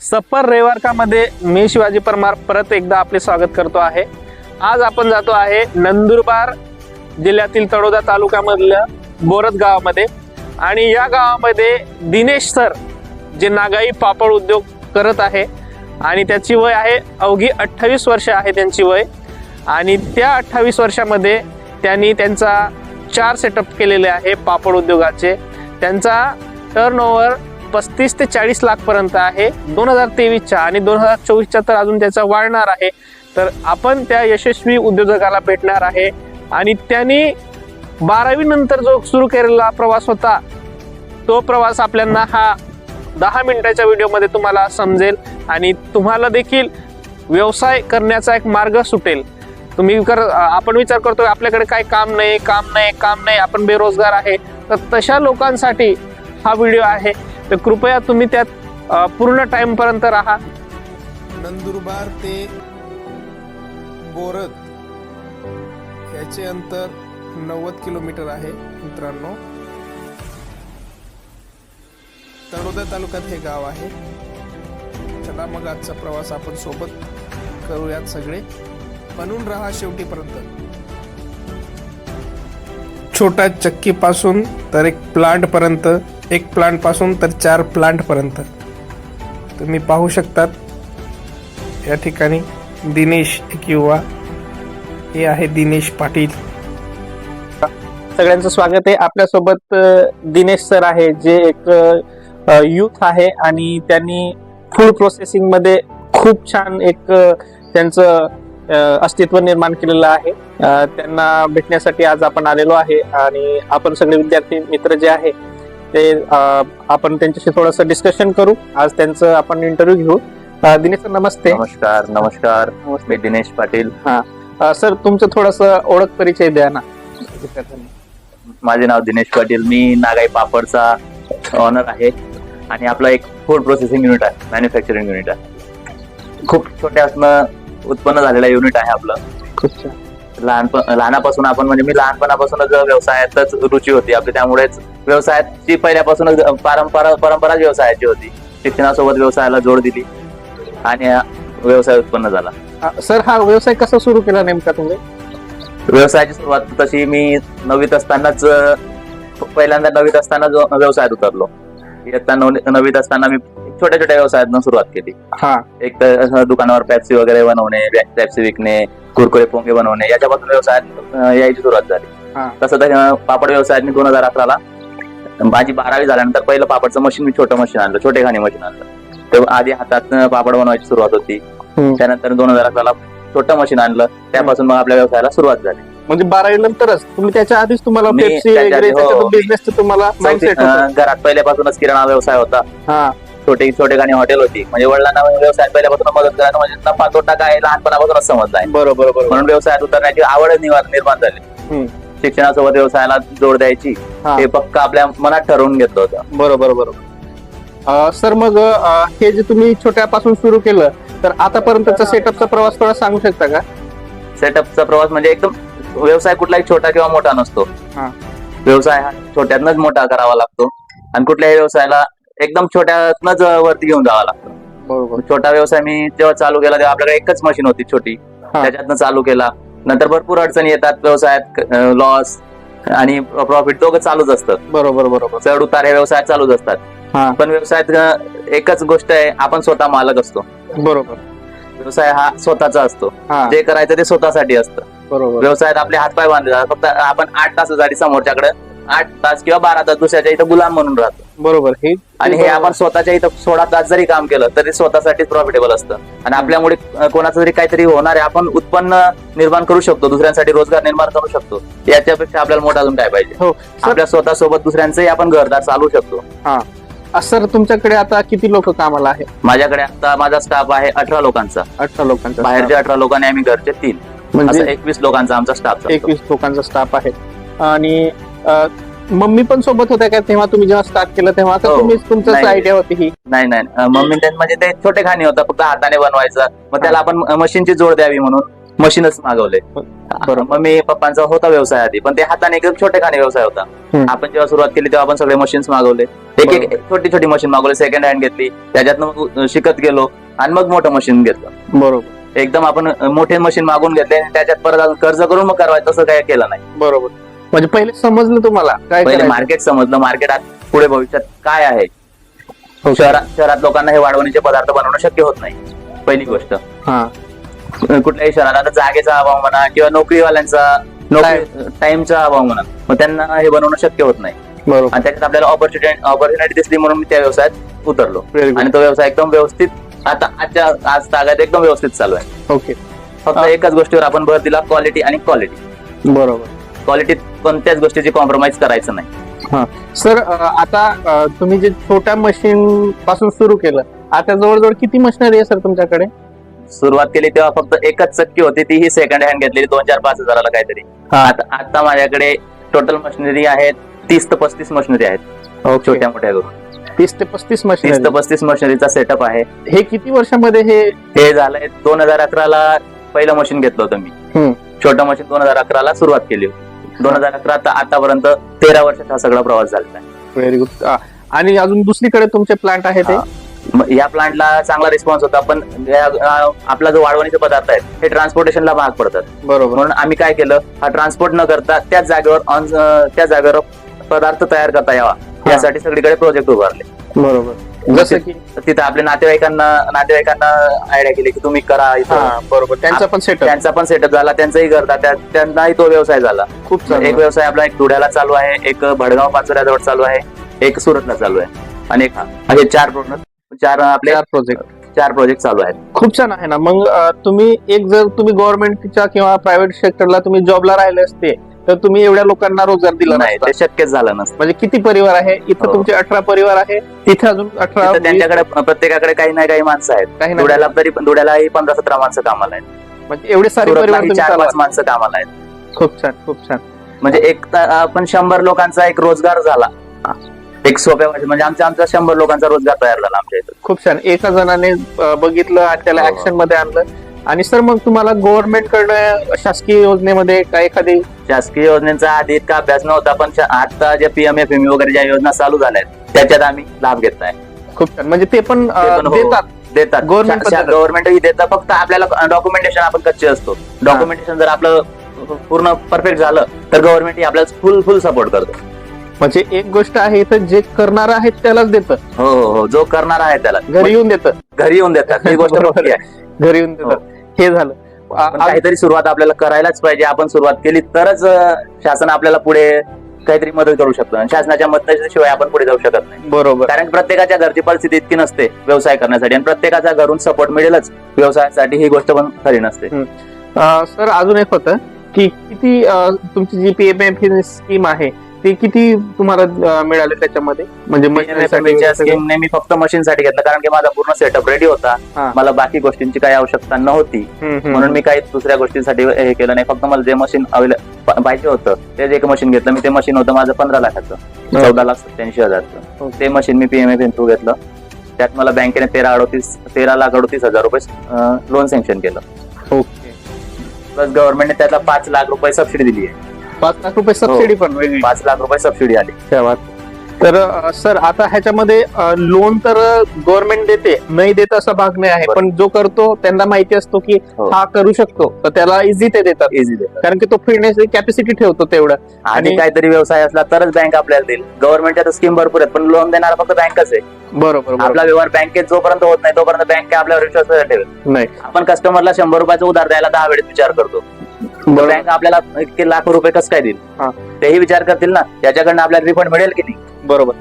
Super रेवारकामध्ये मी शिवाजी परमार परत एकदा आपले स्वागत करतो आहे. आज आपण जातो आहे नंदुरबार जिल्ह्यातील तळोदा तालुक्यामधल्या बोरत गावामध्ये. आणि या गावामध्ये दिनेश सर जे नागाई पापड उद्योग करत आहे आणि त्याची वय आहे अवघी अठ्ठावीस वर्ष आहे त्यांची वय. आणि त्या अठ्ठावीस वर्षामध्ये त्यांनी त्यांचा चार सेटअप केलेले आहे पापड उद्योगाचे. त्यांचा टर्न ओव्हर पस्तीस ते चाळीस लाखपर्यंत आहे. दोन हजार तेवीसच्या आणि दोन हजार चोवीसच्या तर अजून त्याचा वाढणार आहे. तर आपण त्या यशस्वी उद्योजकाला भेटणार आहे. आणि त्यांनी बारावी नंतर जो सुरू केलेला प्रवास होता तो प्रवास आपल्याला हा दहा मिनिटाच्या व्हिडिओमध्ये तुम्हाला समजेल. आणि तुम्हाला देखील व्यवसाय करण्याचा एक मार्ग सुटेल. तुम्ही कर आपण विचार करतो आपल्याकडे काय काम नाही काम नाही काम नाही आपण बेरोजगार आहे. तर तशा लोकांसाठी हा व्हिडिओ आहे. तर कृपया तुम्ही त्यात पूर्ण टाइमपर्यंत राहा. नंदुरबार ते बोरत याचे अंतर नव्वद किलोमीटर आहे मित्रांनो. तळोदा तालुक्यात हे गाव आहे. चला मग आजचा प्रवास आपण सोबत करूयात सगळे. बनून राहा शेवटीपर्यंत. छोटा चक्कीपासून तर एक प्लांट पर्यंत. एक प्लांटपासून तर चार प्लांट पर्यंत. तुम्ही पाहू शकतात या ठिकाणी दिनेश एक युवा हे आहे दिनेश पाटील. सगळ्यांचं स्वागत आहे. आपल्यासोबत दिनेश सर आहे जे एक युथ आहे आणि त्यांनी फूड प्रोसेसिंगमध्ये खूप छान एक त्यांचं अस्तित्व निर्माण केलेलं आहे. त्यांना भेटण्यासाठी आज आपण आलेलो आहे आणि आपण सगळे विद्यार्थी मित्र जे आहे ते आपण त्यांच्याशी थोडस डिस्कशन करू. आज त्यांचं आपण इंटरव्ह्यू घेऊ. दिनेश सर नमस्ते. नमस्कार नमस्कार. मी दिनेश पाटील. अ, सर तुमचं थोडस ओळख परिचय द्या ना. माझे नाव दिनेश पाटील. मी नागाई पापडचा ऑनर आहे. आणि आपला एक फूड प्रोसेसिंग युनिट आहे मॅन्युफॅक्चरिंग युनिट आहे. खूप छोट्यासनं उत्पन्न झालेलं युनिट आहे आपलं. खूप छान. लहानपण लहानापासून आपण म्हणजे मी लहानपणापासूनच व्यवसायातच रुची होती आपली. त्यामुळेच व्यवसायाची पहिल्यापासूनच परंपरा परंपरा व्यवसायाची होती. शिक्षणासोबत व्यवसायाला जोड दिली आणि व्यवसाय उत्पन्न झाला. सर हा व्यवसाय कसा सुरू केला नेमका तुम्ही? व्यवसायाची सुरुवात तशी मी नववीत असतानाच पहिल्यांदा नववीत असताना जो व्यवसायात उतरलो. इयत्ता नवनी- नववीत असताना मी छोट्या छोट्या व्यवसायातनं सुरुवात केली. हा. एक तर असं दुकानावर पॅप्सी वगैरे बनवणे पॅप्सी विकणे कुरकुरे पोंगे बनवणे याच्यापासून व्यवसायात अं, यायची सुरुवात झाली. हा. तसं तर अं, पापड व्यवसायात मी दोन हजार अकराला माझी बारावी झाल्यानंतर पहिलं पापडचं मशीन मी छोटं मशीन आणलं छोटे खाणी मशीन आणलं. तर आधी हातात पापड बनवायची सुरुवात होती. हम्म. त्यानंतर दोन हजार अकराला छोटं मशीन आणलं. त्यापासून मग आपल्या व्यवसायाला सुरुवात झाली. म्हणजे बारावी नंतरच तुम्ही त्याच्या आधीच तुम्हाला मी पेप्सी त्याच्या वगैरे आधी, हो. बिझनेस तुम्हाला माइंडसेट होतं. अं, घरात पहिल्यापासूनच किराणा व्यवसाय होता. हा. छोटे छोटे गाणी हॉटेल होती. म्हणजे वडिलांना व्यवसायात पहिल्यापासून मदत करायला म्हणजे नफा तोटा काय लहानपणापासूनच समजला आहे. बरोबर बरोबर. म्हणून व्यवसायात उतरण्याची आवड निर्माण झाली. शिक्षणासोबत व्यवसायाला जोड द्यायची हा. पक्क आपल्या मनात ठरवून घेतलं होतं. बरोबर बरोबर. सर मग हे जे तुम्ही छोट्यापासून सुरू केलं तर आतापर्यंतचा सेटअपचा प्रवास थोडा सांगू शकता का? सेटअपचा प्रवास म्हणजे एकदम व्यवसाय कुठलाही छोटा किंवा मोठा नसतो. हा. व्यवसाय हा छोट्यातनच मोठा करावा लागतो. आणि कुठल्याही व्यवसायाला एकदम छोट्यातनच वरती घेऊन जावा लागतो. बरोबर. छोटा व्यवसाय मी जेव्हा चालू केला तेव्हा आपल्याकडे एकच मशीन होती छोटी. त्याच्यातनं चालू केला. नंतर भरपूर अडचणी येतात व्यवसायात लॉस आणि प्रॉफिट दोघं चालूच असतं बरोबर बरोबर. चढ उतार हे व्यवसायात चालूच असतात. पण व्यवसायात एकच गोष्ट आहे आपण स्वतः मालक असतो. बरोबर. व्यवसाय हा स्वतःचा असतो. जे करायचं ते स्वतःसाठी असतं. बरोबर. व्यवसायात आपले हातपाय बांधले जातात. फक्त आपण आठ तासासाठी समोरच्याकडे आठ तास किंवा बारा तास दुसऱ्याच्या इथं गुलाम म्हणून राहतो. बरोबर. हे आणि हे आपण स्वतःच्या इथं सोळा तास जरी काम केलं तरी स्वतःसाठीच प्रॉफिटेबल असतं. आणि आपल्यामुळे कोणाचं तरी काहीतरी होणार आहे आपण उत्पन्न निर्माण करू शकतो दुसऱ्यांसाठी रोजगार निर्माण करू शकतो. याच्यापेक्षा आपल्याला मोठा अजून काय पाहिजे. हो. आपल्या स्वतःसोबत दुसऱ्यांचंही आपण घरदार चालू शकतो. सर तुमच्याकडे आता किती लोक कामाला आहे माझ्याकडे आता माझा स्टाफ आहे अठरा लोकांचा. अठरा लोकांचा बाहेरचे अठरा लोकांनी आम्ही घरचे तीन. म्हणजे एकवीस लोकांचा आमचा स्टाफ एकवीस लोकांचा स्टाफ आहे. आणि मम्मी पण सोबत होत्या का तेव्हा तुम्ही जेव्हा स्टार्ट केलं तेव्हा? का हो. तुम्ही तुमचं नाही. आयडिया होती ही? नाही नाही. अं, मम्मी म्हणजे ते छोटे खाणी होता फक्त हाताने बनवायचं. मग त्याला आपण मशीनची जोड द्यावी म्हणून मशीनच मागवले. बरोबर. मग मी पप्पांचा होता व्यवसाय आधी पण ते हाताने एकदम छोटे खाणे व्यवसाय होता. हम्म. आपण जेव्हा सुरुवात केली तेव्हा आपण सगळे मशीन्स मागवले. एक एक. छोटी छोटी मशीन मागवले सेकंड हँड घेतली. त्याच्यातनं मग शिकत गेलो आणि मग मोठं मशीन घेतलं. बरोबर. एकदम आपण मोठे मशीन मागून घेतले आणि त्याच्यात परत अजून कर्ज करून मग करायचं तसं काय केलं नाही. बरोबर. म्हणजे पहिले समजलं तुम्हाला काय पहिले करायचं? मार्केट समजलं. मार्केट पुढे भविष्यात काय आहे? Okay. शहरात शहरात लोकांना हे वाढवणीचे पदार्थ बनवणं शक्य होत नाही. पहिली गोष्ट. हा. कुठल्याही शहरात आता जागेचा अभाव म्हणा किंवा नोकरीवाल्यांचा नोकरी टाइमचा अभाव म्हणा मग त्यांना हे बनवणं शक्य होत नाही. बरोबर. आणि त्याच्यात आपल्याला ऑपॉर्च्युनिटी ऑपॉर्च्युनिटी दिसली म्हणून मी त्या व्यवसायात उतरलो. Very good. आणि तो व्यवसाय एकदम व्यवस्थित आता आजच्या आज तागात एकदम व्यवस्थित चालू आहे. ओके फक्त हा. एकाच गोष्टीवर आपण भर दिला क्वालिटी आणि क्वालिटी बरोबर. क्वालिटीत कोणत्याच गोष्टीची कॉम्प्रोमाइज करायचं नाही. सर अ, आता अ, तुम्ही जे छोट्या मशीन पासून सुरू केलं आता जवळजवळ किती मशिनरी आहे सर तुमच्याकडे? सुरुवात केली तेव्हा फक्त एकच चक्की होती ती ही सेकंड हँड घेतलेली दोन चार पाच हजाराला काहीतरी. आता आता माझ्याकडे टोटल मशिनरी आहेत तीस ते पस्तीस मशिनरी आहेत. ओके छोट्या मोठ्या करून. तीस ते पस्तीस तीस ते मशीन पस्तीस मशिनरीचा सेटअप आहे. हे किती वर्षामध्ये हे हे झालंय दोन हजार अकराला पहिलं मशीन घेतलं होतं हम्म. मी छोटं मशीन दोन हजार अकराला सुरुवात केली होती. दोन हजार अकरा आतापर्यंत तेरा वर्षाचा हा सगळा प्रवास आहे. व्हेरी गुड आणि अजून दुसरीकडे तुमचे प्लांट आहे ते या प्लांटला चांगला रिस्पॉन्स होता पण आपला जो वाढवणीचे पदार्थ आहेत हे ट्रान्सपोर्टेशनला भाग पडतात. बरोबर. म्हणून आम्ही काय केलं हा ट्रान्सपोर्ट न करता त्याच जागेवर अं, त्या जागेवर पदार्थ तयार करता यावा. यासाठी सगळीकडे प्रोजेक्ट उभारले. बरोबर. जसं की तिथं आपल्या नातेवाईकांना नातेवाईकांना आयडिया केली की तुम्ही करा इथं. बरोबर. त्यांचा पण सेटअप त्यांचा पण सेटअप झाला त्यांचाही करता त्या- त्यांनाही तो व्यवसाय झाला. खूप एक व्यवसाय आपला एक धुळ्याला चालू आहे एक भडगाव पाचोऱ्याजवळ चालू आहे एक सुरतला चालू आहे. आणि एक हा. असे चार प्रोजेक्ट चार आपले चार प्रोजेक्ट चार प्रोजेक्ट चालू आहेत. खूप छान आहे ना. मग अ, तुम्ही एक जर तुम्ही गव्हर्नमेंटच्या किंवा प्रायव्हेट सेक्टरला तुम्ही जॉबला राहिले असते तर तुम्ही एवढ्या लोकांना रोजगार दिला नाही. ते शक्यच झालं नसतं. म्हणजे किती परिवार आहे? इथं हो. तुमचे अठरा परिवार आहे. तिथे अजून अठरा त्यांच्याकडे प्रत्येकाकडे काही ना काही माणसं आहेत. काही ना धुळ्याला तरी धुळ्यालाही पंधरा सतरा माणसं कामाला आहेत. म्हणजे एवढे सारे परिवार तुम्ही चार चालवा. पाच माणसं कामाला आहेत. खूप छान खूप छान. म्हणजे एक त- आपण शंभर लोकांचा एक रोजगार झाला. एक सोप्या भाषेत म्हणजे आमच्या आमचा शंभर लोकांचा रोजगार तयार झाला आमच्या इथं. खूप छान. एका जणाने अ, बघितलं आणि त्याला हो. ऍक्शनमध्ये आणलं. आणि सर मग तुम्हाला गव्हर्नमेंट कडनं शासकीय योजनेमध्ये काय एखादी? शासकीय योजनेचा आधी इतका अभ्यास नव्हता पण शा- आता जे पीएमएफ वगैरे ज्या योजना चालू झाल्या आहेत त्याच्यात आम्ही लाभ घेतलाय खूप छान. म्हणजे ते पण अ, ते पण हो. देतात. देतात. Government पण देतात. फक्त आपल्याला डॉक्युमेंटेशन आपण कच्चे असतो. डॉक्युमेंटेशन जर आपलं पूर्ण परफेक्ट झालं तर गव्हर्नमेंट आपल्याला फुल फुल सपोर्ट करतो. म्हणजे एक गोष्ट आहे इथं जे करणार आहे त्यालाच देतं. हो हो हो. जो करणार आहे त्याला. घरी येऊन देतं. घरी येऊन देतात. ही गोष्ट मोठी आहे. घरी येऊन देतात. हे झालं. पण काहीतरी सुरुवात आपल्याला करायलाच पाहिजे. आपण सुरुवात केली तरच शासन आपल्याला पुढे काहीतरी मदत करू शकतो. आणि शासनाच्या मदतीशिवाय आपण पुढे जाऊ शकत नाही. बरोबर. कारण प्रत्येकाच्या घरची परिस्थिती इतकी नसते व्यवसाय करण्यासाठी. आणि प्रत्येकाच्या घरून सपोर्ट मिळेलच. व्यवसायासाठी ही गोष्ट पण खरी नसते. सर अजून एक होतं की किती तुमची जी पीएमएफ स्कीम आहे ती किती तुम्हाला मिळाले त्याच्यामध्ये? म्हणजे? स्कीमने मी फक्त मशीन साठी घेतलं कारण की माझा पूर्ण सेटअप रेडी होता. मला बाकी गोष्टींची काही आवश्यकता नव्हती. म्हणून मी काही दुसऱ्या गोष्टींसाठी हे केलं नाही. फक्त मला जे मशीन अवेलेबल पाहिजे होतं ते एक मशीन घेतलं मी ते मशीन होतं माझं पंधरा लाखाचं. चौदा लाख सत्याऐंशी हजारचं. ते मशीन मी पीएमएफ थ्रू घेतलं. त्यात मला बँकेने तेरा अडोतीस तेरा लाख अडोतीस हजार रुपये लोन सँक्शन केलं. ओके. प्लस गव्हर्नमेंटने त्याला पाच लाख रुपये सबसिडी दिली आहे पाच लाख रुपये सबसिडी पण वेगळी पाच लाख रुपये सबसिडी आली. बात. तर अ, सर आता ह्याच्यामध्ये लोन तर गव्हर्नमेंट देते नाही देत असा भाग नाही आहे. बरं. पण जो करतो त्यांना माहिती असतो की हो. हा करू शकतो. तर त्याला इझी ते देतात. इझी देतात. कारण की तो फिरण्याची कॅपॅसिटी ठेवतो तेवढं. आणि आणि- काहीतरी व्यवसाय असला तरच बँक आपल्याला देईल. गव्हर्नमेंटच्या तर स्कीम भरपूर आहेत पण लोन देणारा फक्त बँकच आहे. बरोबर आपला व्यवहार बँकेत जोपर्यंत होत नाही तोपर्यंत बँक आपल्यावर विश्वास ठेवेल. नाही. आपण कस्टमरला शंभर रुपयाचा उधार द्यायला दहा वेळेस विचार करतो. बँक आपल्याला इतके लाख रुपये कसं काय हा. देईल तेही विचार करतील ना त्याच्याकडनं आपल्याला रिफंड मिळेल की नाही? बरोबर.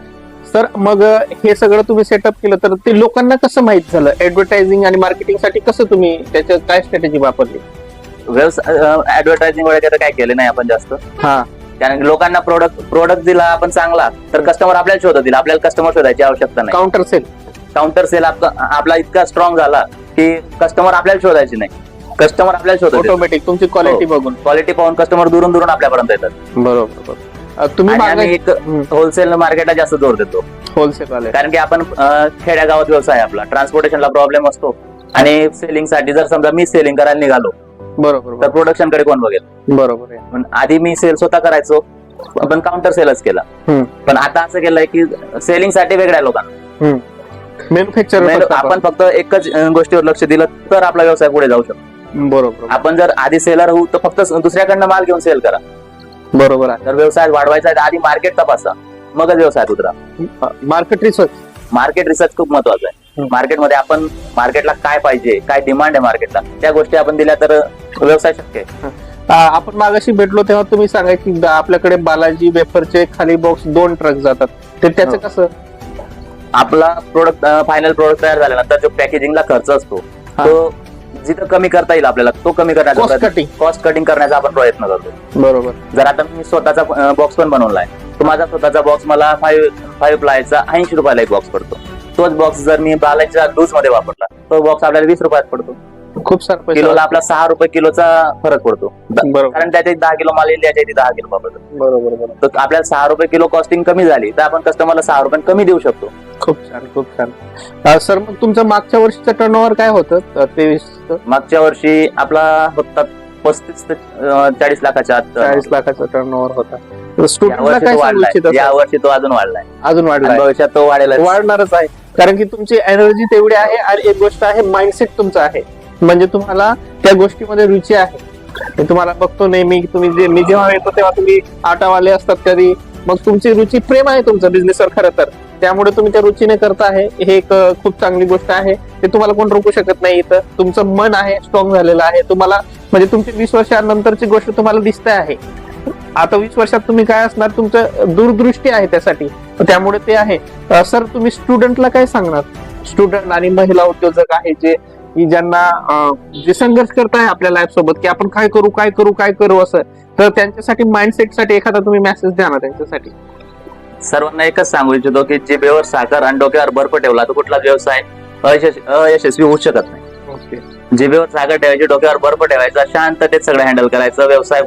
सर मग हे सगळं तुम्ही सेटअप केलं तर ते लोकांना कसं माहीत झालं? ऍडव्हर्टायझिंग आणि मार्केटिंगसाठी कसं तुम्ही त्याच्यात काय स्ट्रॅटेजी वापरली? व्यवसाय ऍडव्हर्टायझिंग वगैरे काय केले नाही आपण जास्त. हा. कारण लोकांना प्रोडक्ट प्रोडक्ट दिला आपण चांगला तर कस्टमर आपल्याला शोधतील. आपल्याला कस्टमर शोधायची आवश्यकता नाही. काउंटर सेल काउंटर सेल आपला इतका स्ट्रॉंग झाला की कस्टमर आपल्याला शोधायची नाही. कस्टमर आपल्याला शोधत ऑटोमॅटिक तुमची क्वालिटी हो. बघून. क्वालिटी पाहून कस्टमर दुरून दुरून आपल्यापर्यंत येतात. बरोबर अ, तुम्ही आणि आम्ही एक. होलसेल मार्केटला जास्त जोर देतो. होलसेल वाले. कारण की आपण अं, खेड्यागावात व्यवसाय आहे आपला. ट्रान्सपोर्टेशनला प्रॉब्लेम असतो. आणि सेलिंगसाठी जर समजा मी सेलिंग करायला निघालो बरोबर तर बरोबर. प्रोडक्शनकडे कोण बघेल? बरोबर आहे. पण आधी मी सेल स्वतः करायचो. पण काउंटर सेलच केला. हम्म. पण आता असं केलंय की सेलिंगसाठी वेगळ्या लोकांना. मॅन्युफॅक्चर आपण फक्त एकच अं, गोष्टीवर लक्ष दिलं तर आपला व्यवसाय पुढे जाऊ शकतो. बरोबर. आपण जर आधी सेलर होऊ तर फक्त दुसऱ्याकडनं माल घेऊन सेल करा. बरोबर आहे. जर व्यवसाय वाढवायचा आहे तर आधी मार्केट तपासा. मगच व्यवसायात उतरा. Market research. मार्केट रिसर्च खूप महत्त्वाचा आहे. मार्केटमध्ये आपण मार्केटला काय पाहिजे काय डिमांड आहे मार्केटला त्या गोष्टी आपण दिल्या तर व्यवसाय शक्य आहे. आपण मागाशी भेटलो तेव्हा तुम्ही सांगा की दा- आपल्याकडे बालाजी वेफरचे खाली बॉक्स दोन ट्रक जातात. ते त्याचं हो. कसं? आपला प्रोडक्ट फायनल प्रोडक्ट तयार झाल्यानंतर जो पॅकेजिंगला खर्च असतो. तो जिथं कमी करता येईल आपल्याला तो कमी करण्याचा कटिंग कॉस्ट कटिंग करण्याचा आपण प्रयत्न करतो. बरोबर. जर आता मी स्वतःचा बॉक्स पण बनवलाय तर माझा स्वतःचा बॉक्स मला फाईव्ह फाईव्ह प्लायचा ऐंशी रुपयाला एक बॉक्स पडतो. तोच बॉक्स जर मी बालाच्या डूजमध्ये वापरला तो बॉक्स आपल्याला वीस रुपयात पडतो. खूप सारे पैसे किलोला आपला सहा रुपये किलोचा फरक पडतो. द- बरोबर. कारण त्याच्या दहा किलो माल येईल त्याच्या इथे दहा किलो वापरतो बरोबर बरोबर. तर आपल्याला सहा रुपये किलो कॉस्टिंग कमी झाली तर आपण कस्टमरला सहा रुपये कमी देऊ शकतो. खूप छान खूप छान. सर मग तुमचं मागच्या वर्षीचं टर्नओव्हर काय होतं? तेवीस मागच्या वर्षी आपला होता पस्तीस ते अं, चाळीस लाखाच्या आत चाळीस लाखाचा टर्नओव्हर होता. या स्टुडंटला वर्षी काय तो सांगू वाढलाय. इच्छिता या sir? वर्षी तो अजून वाढलाय. अजून वाढलाय. आणि भविष्यात तो वाढेल वाढणारच आहे. कारण की तुमची एनर्जी तेवढी आहे आणि एक गोष्ट आहे माइंडसेट तुमचा आहे. म्हणजे तुम्हाला त्या गोष्टीमध्ये रुची आहे. मी तुम्हाला बघतो नेहमी तुम्ही जे मी जेव्हा येतो तेव्हा तुम्ही आटावाले असतात कधी. मग तुमची रुची प्रेम आहे तुमचं बिझनेसवर खरं तर. त्यामुळे तुम्ही त्या रुचीने करता आहे. हे एक खूप चांगली गोष्ट आहे. ते तुम्हाला कोण रोखू शकत नाही इथं. तुमचं मन आहे स्ट्रॉंग झालेलं आहे. तुम्हाला म्हणजे तुमची वीस वर्षानंतरची गोष्ट तुम्हाला दिसते आहे. आता वीस वर्षात तुम्ही काय असणार? तुमचं दूरदृष्टी आहे त्यासाठी. त्यामुळे ते आहे. सर तुम्ही स्टुडंटला काय सांगणार? स्टुडंट आणि महिला उद्योजक आहे जे की ज्यांना जे संघर्ष करताय आपल्या लाईफ सोबत की आपण काय करू काय करू काय करू असं तर त्यांच्यासाठी माइंडसेटसाठी एखादा तुम्ही मेसेज द्या ना त्यांच्यासाठी. सर्वांना एकच सांगू इच्छितो की जिभेवर साखर आणि डोक्यावर बर्फ ठेवला तर कुठला व्यवसाय अयशस्वी होऊ शकत नाही. ओके जिभेवर साखर ठेवायची डोक्यावर बर्फ ठेवायचा शांततेत सगळं हँडल करायचं व्यवसाय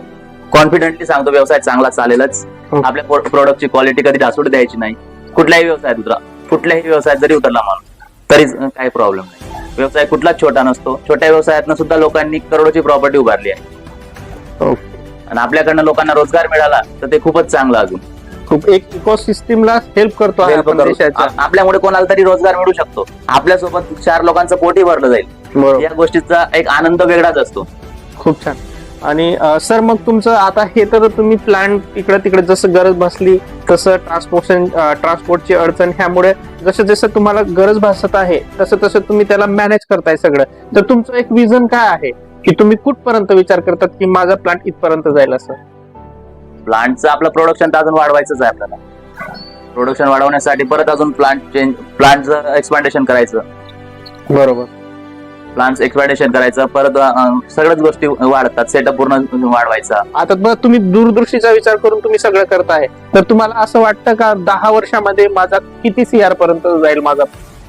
कॉन्फिडेंटली सांगतो व्यवसाय चांगला चालेलच. आपल्या प्रोडक्टची क्वालिटी कधी ढासूड द्यायची नाही. कुठल्याही व्यवसायात उतरा. कुठल्याही व्यवसायात जरी उतरला माणूस तरी काही प्रॉब्लेम नाही. व्यवसाय कुठलाच छोटा नसतो. छोट्या व्यवसायातनं सुद्धा लोकांनी करोडोची प्रॉपर्टी उभारली आहे. आणि आपल्याकडनं लोकांना रोजगार मिळाला तर ते खूपच चांगलं अजून. खूप एक इकोसिस्टीमला हेल्प करतो आपल्यामुळे कोणाला तरी रोजगार मिळू शकतो. आपल्यासोबत चार लोकांचं पोटी भरलं जाईल. या गोष्टीचा एक आनंद वेगळाच असतो. खूप छान. आणि सर मग तुमचं आता हे तर तुम्ही प्लॅन इकडे तिकडे जसं गरज भासली तसं ट्रान्सपोर्टेशन ट्रान्सपोर्टची अडचण ह्यामुळे जसं जसं तुम्हाला गरज भासत आहे तसं तसं तुम्ही त्याला मॅनेज करताय सगळं. तर तुमचं एक विजन काय आहे? की तुम्ही कुठपर्यंत विचार करतात की माझा प्लांट इथपर्यंत जाईल असं प्लांटचं आपलं प्रोडक्शन तर अजून वाढवायचंच आहे आपल्याला. प्रोडक्शन वाढवण्यासाठी परत अजून प्लांट चेंज प्लांटचं एक्सपांडेशन करायचं. बरोबर. प्लांट एक्सपांडेशन करायचं परत सगळ्याच गोष्टी वाढतात सेटअप पूर्ण वाढवायचा. आता बघ तुम्ही दूरदृष्टीचा विचार करून तुम्ही सगळं करताय. तर तुम्हाला असं वाटतं का दहा वर्षामध्ये माझा किती सीआर पर्यंत जाईल माझा?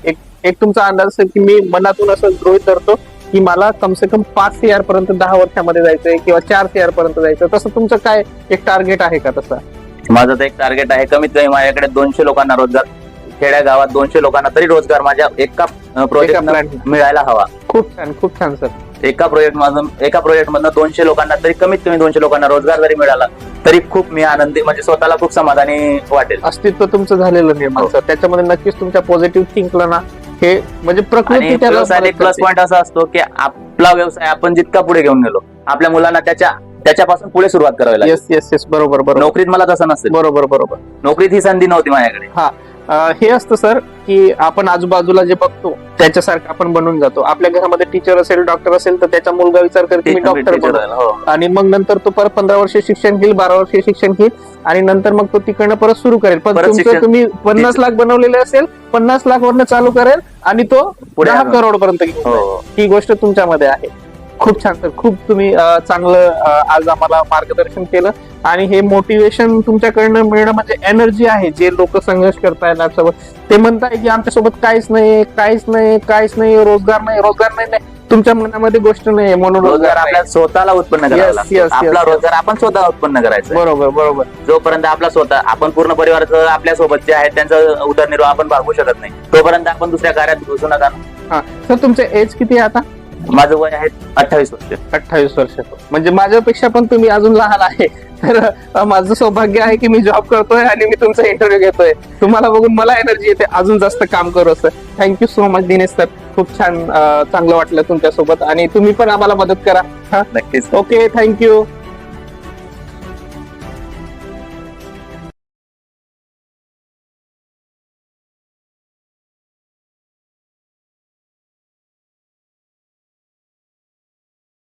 एक एक तुमचा अंदाज असेल की मी मनातून असं गृहित धरतो की मला कमसे कम पाच सीआर पर्यंत दहा वर्षामध्ये जायचंय किंवा चार सीआर पर्यंत जायचं तसं तुमचं काय एक टार्गेट आहे का तसं? माझं तर एक टार्गेट आहे. कमीत कमी माझ्याकडे दोनशे लोकांना रोजगार खेड्या गावात दोनशे लोकांना तरी रोजगार माझ्या एका प्रोजेक्ट. मिळायला हवा. खूप छान खूप छान सर. एका प्रोजेक्ट मधून एका प्रोजेक्ट मधनं दोनशे लोकांना तरी कमीत कमी दोनशे लोकांना रोजगार जरी मिळाला तरी खूप मी आनंदी म्हणजे स्वतःला खूप समाधानी वाटेल. अस्तित्व तुमचं झालेलं निर्माण हो. सर. त्याच्यामध्ये नक्कीच तुमच्या पॉझिटिव्ह थिंकला ना हे म्हणजे प्रकृती प्लस. पॉईंट असा असतो की आपला व्यवसाय आपण जितका पुढे घेऊन गेलो आपल्या मुलांना त्याच्या त्याच्यापासून पुढे सुरुवात करावी लागेल. येस येस येस बरोबर बरोबर. नोकरीत मला तसं नसेल बरोबर बरोबर. नोकरीत ही संधी नव्हती माझ्याकडे. अं, हे असतं सर की आपण आजूबाजूला जे बघतो त्याच्यासारखं आपण बनून जातो आपल्या घरामध्ये टीचर असेल डॉक्टर असेल तर त्याचा मुलगा विचार करतो मी डॉक्टर हो. आणि मग नंतर तो परत पंधरा वर्ष शिक्षण घेईल बारा वर्ष शिक्षण घेईल आणि नंतर मग तो तिकडनं परत सुरू करेल पण तुमचं तुम्ही पन्नास लाख बनवलेले असेल पन्नास लाख वरनं चालू करेल आणि तो दहा. करोड पर्यंत. हो ही गोष्ट तुमच्यामध्ये आहे खूप छान सर खूप तुम्ही चांगलं आज आम्हाला मार्गदर्शन केलं. आणि हे मोटिवेशन तुमच्याकडनं मिळणं म्हणजे एनर्जी आहे जे लोक संघर्ष करताय सोबत ते म्हणताय की आमच्यासोबत काहीच नाही काहीच नाही काहीच नाही रोजगार नाही रोजगार नाही नाही. तुमच्या मनामध्ये गोष्ट नाही म्हणून रोजगार आपल्या स्वतःला उत्पन्न yes, आपला. रोजगार आपण स्वतः उत्पन्न करायचं. बरोबर बरोबर. जोपर्यंत आपला स्वतः आपण पूर्ण परिवाराचं आपल्यासोबत जे आहे त्यांचा उदरनिर्वाह आपण भागवू शकत नाही. तोपर्यंत आपण दुसऱ्या कार्यात घुसू नका. सर तुमचे एज किती आहे आता? माझं वय आहे अठ्ठावीस वर्ष. अठ्ठावीस वर्ष. म्हणजे माझ्यापेक्षा पण तुम्ही अजून लहान आहे. तर माझं सौभाग्य आहे की मी जॉब करतोय आणि मी तुमचा इंटरव्ह्यू घेतोय. तुम्हाला बघून मला एनर्जी येते. अजून जास्त काम करू असं. Thank you so much Dinesh sir खूप छान चांगलं वाटलं तुमच्यासोबत. आणि तुम्ही पण आम्हाला मदत करा. हा? नक्कीच. Okay thank you